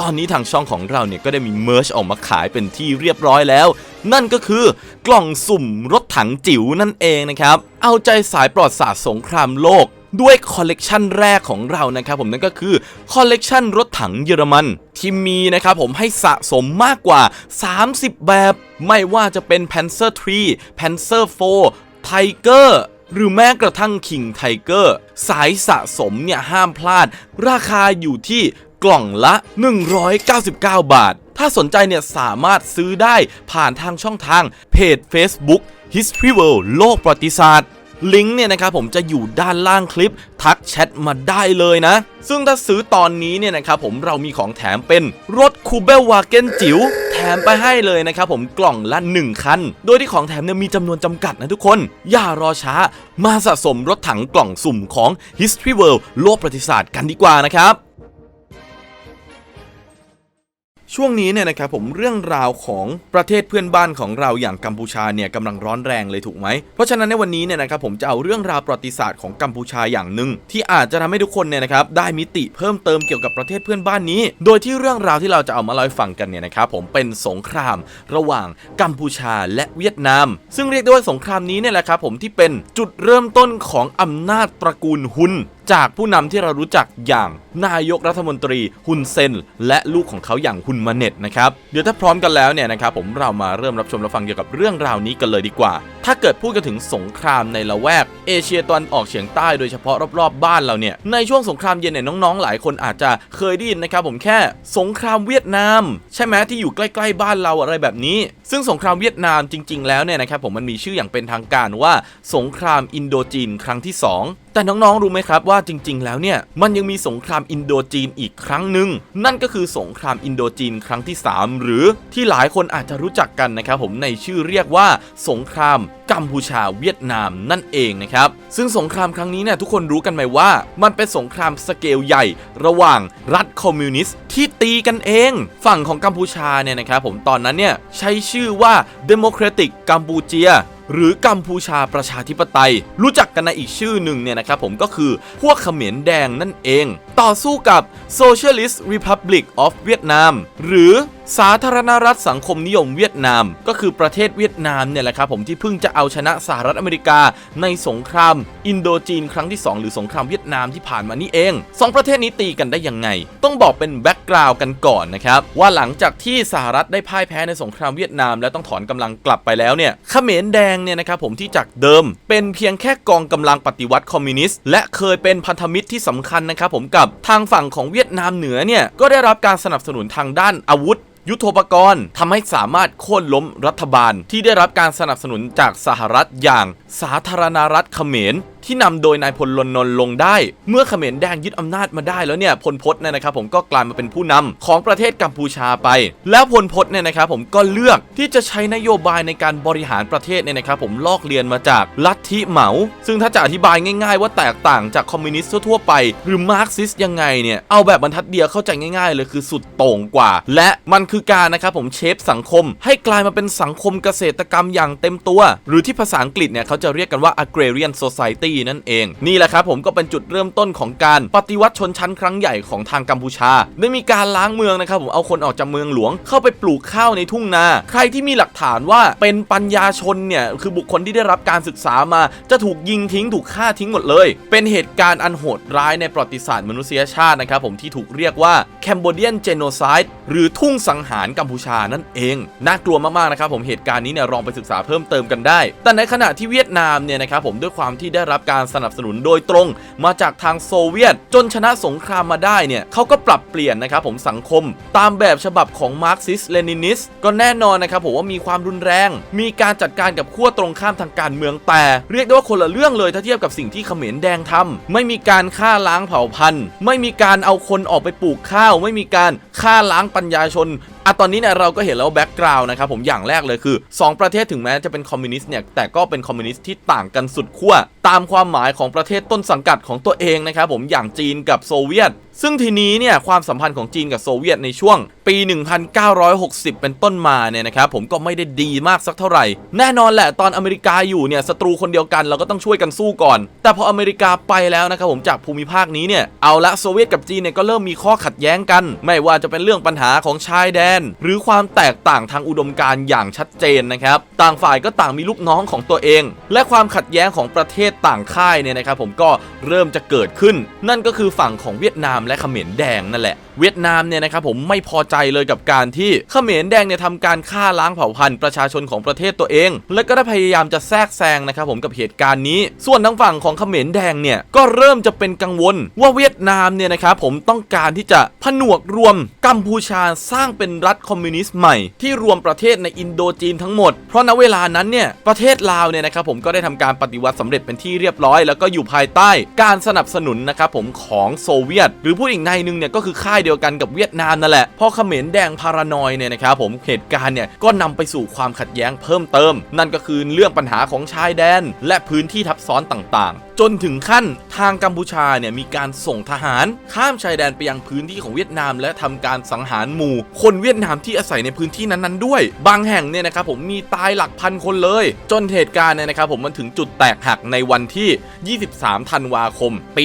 ตอนนี้ทางช่องของเราเนี่ยก็ได้มีเมอร์ชออกมาขายเป็นที่เรียบร้อยแล้ว นั่นก็คือกล่องสุ่มรถถังจิ๋วนั่นเองนะครับ เอาใจสายปลอดศาสตร์สงครามโลกด้วยคอลเลกชันแรกของเรานะครับผมนั่นก็คือคอลเลกชันรถถังเยอรมันที่มีนะครับผมให้สะสมมากกว่า 30 แบบ ไม่ว่าจะเป็น Panzer 3 Panzer 4 Tiger หรือแม้กระทั่ง King Tiger สายสะสมเนี่ยห้ามพลาด ราคาอยู่ที่ กล่องละ 199 บาท ถ้าสนใจเนี่ยสามารถซื้อได้ผ่านทางช่องทางเพจ Facebook History World โลกประวัติศาสตร์ลิงก์เนี่ยนะครับผมจะอยู่ด้านล่างคลิป ทักแชทมาได้เลยนะ ซึ่งถ้าซื้อตอนนี้เนี่ยนะครับผมเรามีของแถมเป็นรถคูเบลวาเกนจิ๋วแถมไปให้เลยนะครับผมกล่องละ 1 คัน โดยที่ของแถมเนี่ยมีจำนวนจำกัดนะทุกคน อย่ารอช้า มาสะสมรถถังกล่องสุ่มของ History World โลกประวัติศาสตร์กันดีกว่านะครับ ช่วงนี้เนี่ยนะครับผมเรื่องราวของประเทศเพื่อนบ้านของเราอย่างกัมพูชาเนี่ยกำลังร้อนแรงเลยถูกไหม เพราะฉะนั้นในวันนี้เนี่ยนะครับผมจะเอาเรื่องราวประวัติศาสตร์ของกัมพูชาอย่างหนึ่งที่อาจจะทำให้ทุกคนเนี่ยนะครับได้มิติเพิ่มเติมเกี่ยวกับประเทศเพื่อนบ้านนี้ โดยที่เรื่องราวที่เราจะเอามาเล่าให้ฟังกันเนี่ยนะครับผมเป็นสงครามระหว่างกัมพูชาและเวียดนาม ซึ่งเรียกได้ว่าสงครามนี้เนี่ยแหละครับผมที่เป็นจุดเริ่มต้นของอำนาจตระกูลฮุน จากผู้นำที่เรารู้จักอย่างนายกรัฐมนตรีฮุนเซน และลูกของเขาอย่างฮุนมาเน็ตนะครับเดี๋ยวถ้าพร้อมกันแล้วเนี่ยนะครับผมเรามาเริ่มรับชมรับฟังเกี่ยวกับเรื่องราวนี้กันเลยดีกว่าถ้าเกิดพูดกันถึงสงครามในละแวก เอเชียตะวันออกเฉียงใต้โดยเฉพาะรอบๆบ้านเราเนี่ย ในช่วงสงครามเย็นเนี่ยน้องๆ หลายคนอาจจะเคยได้ยินนะครับผมแค่สงครามเวียดนาม ใช่ไหมที่อยู่ใกล้ๆบ้านเราอะไรแบบนี้ ซึ่งสงครามเวียดนามจริง ๆ แล้วเนี่ยนะครับผมมันมีชื่ออย่างเป็นทางการว่าสงครามอินโดจีนครั้งที่สองแต่น้องๆ รู้ไหมครับว่าจริง ๆ แล้วเนี่ย มันยังมีสงครามอินโดจีนอีกครั้งหนึ่งนั่นก็คือสงครามอินโดจีนครั้งที่ 3 หรือที่หลายคนอาจจะรู้จักกันนะครับผมในชื่อเรียกว่าสงครามกัมพูชาเวียดนามนั่นเองนะครับ ซึ่งสงครามครั้งนี้เนี่ยทุกคนรู้กันไหมว่า มันเป็นสงครามสเกลใหญ่ ระหว่างรัฐคอมมิวนิสต์ที่ตีกันเอง ฝั่งของกัมพูชาเนี่ยนะครับผมตอนนั้นเนี่ยใช้ชื่อว่า Democratic กัมพูเจียหรือกัมพูชาประชาธิปไตย รู้จักกันในอีกชื่อหนึ่งเนี่ยนะครับผมก็คือพวกเขมรแดงนั่นเอง ต่อสู้กับ Socialist Republic of Vietnam หรือสาธารณรัฐสังคมนิยมเวียดนาม ก็คือประเทศเวียดนามเนี่ยแหละครับผมที่เพิ่งจะเอาชนะสหรัฐอเมริกาในสงคราม อินโดจีนครั้งที่ 2 หรือสงครามเวียดนามที่ผ่านมานี่เองสองประเทศนี้ตีกันได้ยังไง ต้องบอกเป็นแบ็กกราวกันก่อนนะครับ ว่าหลังจากที่สหรัฐได้พ่ายแพ้ในสงครามเวียดนาม และต้องถอนกำลังกลับไปแล้วเนี่ยเขมรแดงเนี่ยนะครับผมที่จากเดิม เป็นเพียงแค่กองกำลังปฏิวัติคอมมิวนิสต์และเคยเป็นพันธมิตรที่สำคัญนะครับผมกับทางฝั่งของเวียดนามเหนือเนี่ยก็ได้รับการสนับสนุนทางด้านอาวุธยุทโธปกรณ์ทำให้สามารถโค่นล้มรัฐบาล ที่ได้รับการสนับสนุนจากสหรัฐอย่างสาธารณรัฐเขมรที่นำโดยนายพลลนนท์ลงได้ เมื่อเขมรแดงยึดอำนาจมาได้แล้วเนี่ยพลพศเนี่ยนะครับผมก็กลายมาเป็นผู้นำของประเทศกัมพูชาไป แล้วพลพศเนี่ยนะครับผมก็เลือกที่จะใช้นโยบายในการบริหารประเทศเนี่ยนะครับผมลอกเรียนมาจากลัทธิเหมา ซึ่งถ้าจะอธิบายง่าย ๆ ว่าแตกต่างจากคอมมิวนิสต์ทั่วไป หรือมาร์กซิสยังไงเนี่ยเอาแบบบรรทัดเดียวเข้าใจง่ายๆเลยคือสุดโต่งกว่า และมันคือการนะครับผมเชฟสังคม ให้กลายมาเป็นสังคมเกษตรกรรมอย่างเต็มตัว หรือที่ภาษาอังกฤษเนี่ยเขาจะเรียกกันว่า agrarian society นั่นเอง นี่แหละครับผมก็เป็นจุดเริ่มต้นของการปฏิวัติชนชั้นครั้งใหญ่ของทางกัมพูชา ได้มีการล้างเมืองนะครับผมเอาคนออกจากเมืองหลวง เข้าไปปลูกข้าวในทุ่งนา ใครที่มีหลักฐานว่าเป็นปัญญาชนเนี่ยคือบุคคลที่ได้รับการศึกษามาจะถูกยิงทิ้งถูกฆ่าทิ้งหมดเลย เป็นเหตุการณ์อันโหดร้ายในประวัติศาสตร์มนุษยชาตินะครับผมที่ถูกเรียกว่า Cambodian Genocide หรือทุ่งสังหารกัมพูชานั่นเอง น่ากลัวมากๆนะครับผมเหตุการณ์นี้เนี่ยลองไปศึกษาเพิ่มเติมกันได้ แต่ในขณะที่เวียดนามเนี่ยนะครับผมด้วยความที่ได้รับการสนับสนุนโดยตรง มาจากทางโซเวียต จนชนะสงครามมาได้เนี่ยเขาก็ปรับเปลี่ยนนะครับผมสังคม ตามแบบฉบับของมาร์กซิสเลนินิสก็แน่นอนนะครับผมว่ามีความรุนแรง มีการจัดการกับขั้วตรงข้ามทางการเมืองแต่ เรียกได้ว่าคนละเรื่องเลยถ้าเทียบกับสิ่งที่เขมรแดงทำไม่มีการฆ่าล้างเผ่าพันธุ์ ไม่มีการเอาคนออกไปปลูกข้าว ไม่มีการฆ่าล้างปัญญาชนอะตอนนี้เนี่ยเราก็เห็นแล้วแบ็กกราวน์นะครับผมอย่างแรกเลยคือ 2 ประเทศถึงแม้จะเป็นคอมมิวนิสต์เนี่ยแต่ก็เป็นคอมมิวนิสต์ที่ต่างกันสุดขั้วตามความหมายของประเทศต้นสังกัดของตัวเองนะครับผมอย่างจีนกับโซเวียต ซึ่งทีนี้เนี่ยความสัมพันธ์ของจีนกับโซเวียตในช่วงปี 1960 เป็นต้นมาเนี่ยนะครับผมก็ไม่ได้ดีมากสักเท่าไหร่ แน่นอนแหละตอนอเมริกาอยู่เนี่ยศัตรูคนเดียวกันเราก็ต้องช่วยกันสู้ก่อน แต่พออเมริกาไปแล้วนะครับผมจากภูมิภาคนี้เนี่ยเอาละโซเวียตกับจีนเนี่ยก็เริ่มมีข้อขัดแย้งกัน ไม่ว่าจะเป็นเรื่องปัญหาของชายแดน หรือความแตกต่างทางอุดมการณ์อย่างชัดเจนนะครับต่างฝ่ายก็ต่างมีลูกน้องของตัวเอง และความขัดแย้งของประเทศต่างค่ายเนี่ยนะครับผมก็เริ่มจะเกิดขึ้น นั่นก็คือฝั่งของเวียดนามและเขมรแดงนั่นแหละ เวียดนามเนี่ยนะครับผมไม่พอใจเลยกับการที่เขมรแดงเนี่ยทำการฆ่าล้างเผ่าพันธุ์ประชาชนของประเทศตัวเอง และก็ได้พยายามจะแทรกแซงนะครับผมกับเหตุการณ์นี้ ส่วนทางฝั่งของเขมรแดงเนี่ยก็เริ่มจะเป็นกังวล ว่าเวียดนามเนี่ยนะครับผมต้องการที่จะผนวกรวมกัมพูชาสร้างเป็นรัฐคอมมิวนิสต์ใหม่ที่รวมประเทศในอินโดจีนทั้งหมด เพราะณเวลานั้นเนี่ยประเทศลาวเนี่ยนะครับผมก็ได้ทำการปฏิวัติสำเร็จเป็นที่เรียบร้อย แล้วก็อยู่ภายใต้การสนับสนุนนะครับผมของโซเวียต หรือพูดอีกในหนึงเนี่ยก็คือค่ายเดียวกันกับเวียดนามนั่นแหละพอเขมรแดงพารานอยเนี่ยนะครับผมเหตุการณ์เนี่ยก็นำไปสู่ความขัดแย้งเพิ่มเติม นั่นก็คือเรื่องปัญหาของชายแดน และพื้นที่ทับซ้อนต่างๆ จนถึงขั้นทางกัมพูชาเนี่ยมีการส่งทหาร ข้ามชายแดนไปยังพื้นที่ของเวียดนาม และทำการสังหารหมู่ คนเวียดนามที่อาศัยในพื้นที่นั้นๆด้วย บางแห่งเนี่ยนะครับผมมีตายหลักพันคนเลย จนเหตุการณ์เนี่ยนะครับผมมันถึงจุดแตกหักในวันที่ 23 ธันวาคม ปี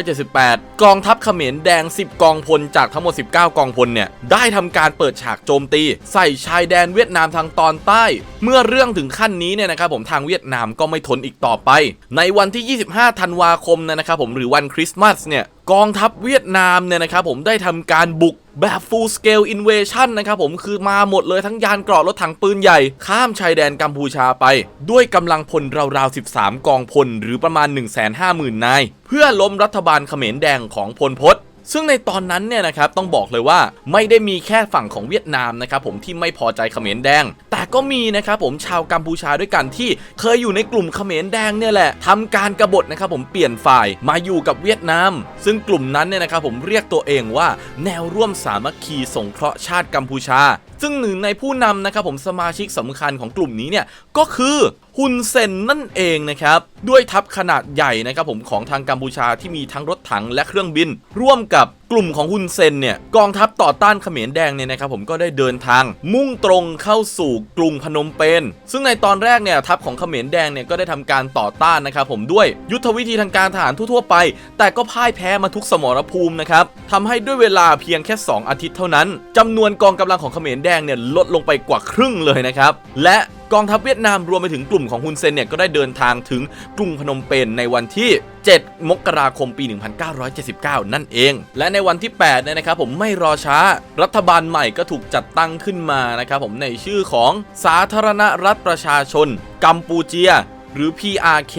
1978 กองทัพเขมรแดง 10 กองพลจากทั้งหมด 19 กองพลเนี่ยได้ทำการเปิดฉากโจมตี ใส่ชายแดนเวียดนามทางตอนใต้ เมื่อเรื่องถึงขั้นนี้เนี่ยนะครับผมทางเวียดนามก็ไม่ทนอีกต่อไป ในวันที่ 25 ธันวาคมนะครับผมหรือวันคริสต์มาสเนี่ย กองทัพเวียดนามเนี่ยนะครับผมได้ทำการบุกแบบ full scale invasion นะครับผมคือมาหมดเลยทั้งยานเกราะรถถังปืนใหญ่ ข้ามชายแดนกัมพูชาไป ด้วยกำลังพลราวๆ 13 กองพล หรือประมาณ 150,000 นาย เพื่อล้มรัฐบาลเขมรแดงของพลพศ ซึ่งในตอนนั้นเนี่ยนะครับต้องบอกเลยว่าไม่ได้มีแค่ฝั่งของเวียดนามนะครับผมที่ไม่พอใจเขมรแดง แต่ก็มีนะครับผมชาวกัมพูชาด้วยกันที่เคยอยู่ในกลุ่มเขมรแดงเนี่ยแหละทำการกรบฏนะครับผมเปลี่ยนฝ่ายมาอยู่กับเวียดนาม ซึ่งกลุ่มนั้นเนี่ยนะครับผมเรียกตัวเองว่า แนวร่วมสามัคคีสงเคราะห์ชาติกัมพูชา ซึ่งหนึ่งในผู้นำนะครับผมสมาชิกสำคัญของกลุ่มนี้เนี่ยก็คือ ฮุนเซนนั่นเองนะครับด้วยทัพขนาดใหญ่นะครับผมของทางกัมพูชาที่มีทั้งรถถังและเครื่องบิน ร่วมกับกลุ่มของฮุนเซนเนี่ยกองทัพต่อต้านเขมรแดงเนี่ยนะครับผมก็ได้เดินทาง มุ่งตรงเข้าสู่กรุงพนมเปญซึ่งในตอนแรกเนี่ยทัพของเขมรแดงเนี่ยก็ได้ทำการต่อต้านนะครับผมด้วยยุทธวิธีทางการทหารทั่วๆไป แต่ก็พ่ายแพ้มาทุกสมรภูมินะครับทำให้ด้วยเวลาเพียงแค่ 2 อาทิตย์เท่านั้นจำนวนกองกำลังของเขมรแดงเนี่ยลดลงไปกว่าครึ่งเลยนะครับและกองทัพเวียดนามรวมไปถึงกลุ่มของฮุนเซนเนี่ยก็ได้เดินทางถึงกรุงพนมเปญในวันที่ 7 มกราคมปี 1979 นั่นเอง และในวันที่8เนี่ยนะครับผมไม่รอช้ารัฐบาลใหม่ก็ถูกจัดตั้งขึ้นมานะครับผมในชื่อของสาธารณรัฐประชาชน กัมพูเจีย หรือ PRK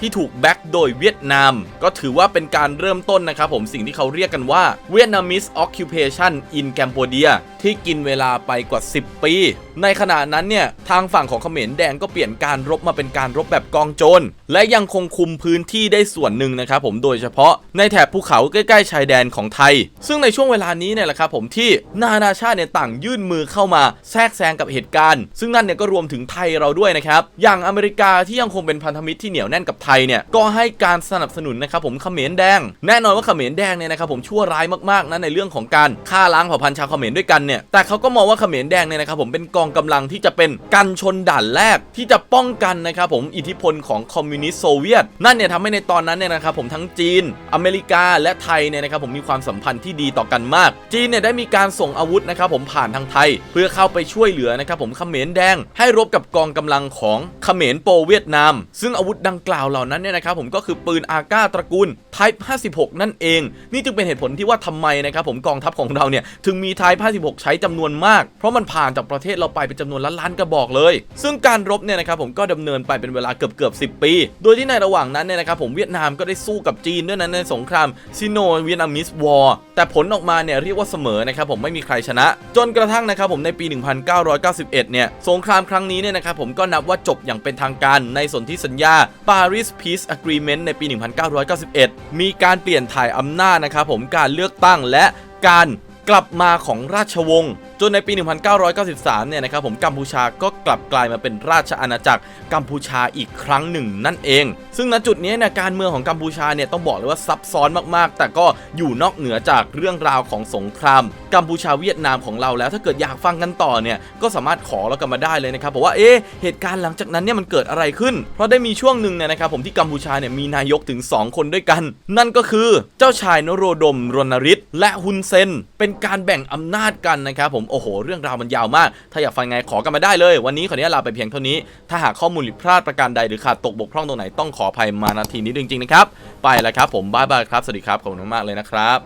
ที่ถูกแบ็กโดยเวียดนาม ก็ถือว่าเป็นการเริ่มต้นนะครับผมสิ่งที่เขาเรียกกันว่า Vietnamese Occupation in Cambodia ที่กินเวลาไปกว่า 10 ปี ในขณะนั้นเนี่ย ทางฝั่งของเขมรแดงก็เปลี่ยนการรบมาเป็นการรบแบบกองโจร และยังคงคุมพื้นที่ได้ส่วนหนึ่งนะครับผมโดยเฉพาะในแถบภูเขาใกล้ ๆ ชายแดนของไทย ซึ่งในช่วงเวลานี้เนี่ยแหละครับผมที่นานาชาติเนี่ยต่างยื่นมือเข้ามาแทรกแซงกับเหตุการณ์ ซึ่งนั่นเนี่ยก็รวมถึงไทยเราด้วยนะครับ อย่างอเมริกาที่ยังคงเป็นพันธมิตรที่เหนียวแน่นกับไทยเนี่ยก็ให้การสนับสนุนนะครับผมเขมรแดง แน่นอนว่าเขมรแดงเนี่ยนะครับผมชั่วร้ายมากๆนะในเรื่องของการฆ่าล้างเผ่าพันธุ์ชาวเขมรด้วยกันเนี่ยแต่เขาก็มองว่าเขมรแดงเนี่ยนะครับผมเป็นกองกำลังที่จะเป็นกันชนด่านแรกที่จะป้องกันนะครับผมอิทธิพลของคอมมิวนิสต์โซเวียต นั่นเนี่ยทำให้ในตอนนั้นเนี่ยนะครับผมทั้งจีน อเมริกาและไทยเนี่ยนะครับผมมีความสัมพันธ์ที่ดีต่อกันมาก จีนเนี่ยได้มีการส่งอาวุธนะครับผมผ่านทางไทย เพื่อเข้าไปช่วยเหลือนะครับผมเขมรแดง ให้รบกับกองกำลังของเขมรโปเวียดนาม ซึ่งอาวุธดังกล่าวเหล่านั้นเนี่ยนะครับผมก็คือปืนอาก้าตระกูล Type 56 นั่นเอง นี่จึงเป็นเหตุผลที่ว่าทำไมนะครับผมกองทัพของเราเนี่ยถึงมี Type 56 ใช้จำนวนมาก เพราะมันผ่านจากประเทศเราไปเป็นจำนวนล้านๆกระบอกเลย ซึ่งการรบเนี่ยนะครับผมก็ดำเนินไปเป็นเวลาเกือบเกือบ10ปี โดยที่ในระหว่างนั้นเนี่ยนะครับผมเวียดนามก็ได้สู้กับจีนด้วยนะในสงครามซิโนเวียดนามิสวอร์แต่ผลออกมาเนี่ยเรียกว่าเสมอนะครับผมไม่มีใครชนะ จนกระทั่งนะครับผมในปี 1991 เนี่ยสงครามครั้งนี้เนี่ยนะครับผมก็นับว่าจบอย่างเป็นทางการในสนธิสัญญา Paris Peace Agreement ในปี 1991 มีการเปลี่ยนถ่ายอำนาจนะครับผมการเลือกตั้งและการ กลับมาของราชวงศ์จนในปี 1993 เนี่ยนะครับผมกัมพูชาก็กลับกลายมาเป็นราชอาณาจักรกัมพูชาอีกครั้งหนึ่งนั่นเอง ซึ่งณจุดนี้เนี่ยการเมืองของกัมพูชาเนี่ยต้องบอกเลยว่าซับซ้อนมากๆ แต่ก็อยู่นอกเหนือจากเรื่องราวของสงคราม กัมพูชาเวียดนามของเราแล้วถ้าเกิดอยากฟังกันต่อเนี่ยก็สามารถขอเรากันมาได้เลยนะครับบอกว่าเอ๊ะเหตุการณ์หลังจากนั้นเนี่ยมันเกิดอะไรขึ้น เพราะได้มีช่วงหนึ่งเนี่ยนะครับผมที่กัมพูชาเนี่ยมีนายกถึง 2 คนด้วยกัน นั่นก็คือเจ้าชายนโรดมรณฤทธิ์และฮุนเซนเป็นการแบ่งอำนาจกันนะครับผมโอ้โห เรื่องราวมันยาวมาก ถ้าอยากฟังไงขอกันมาได้เลย วันนี้ขออนุญาตลาไปเพียงเท่านี้ ถ้าหากข้อมูลผิดพลาดประการใดหรือขาดตกบกพร่องตรงไหนต้องขออภัยมาณทีนี้จริงๆนะครับไปแล้วครับผมบ๊ายบายครับสวัสดีครับขอบคุณมากเลยนะครับ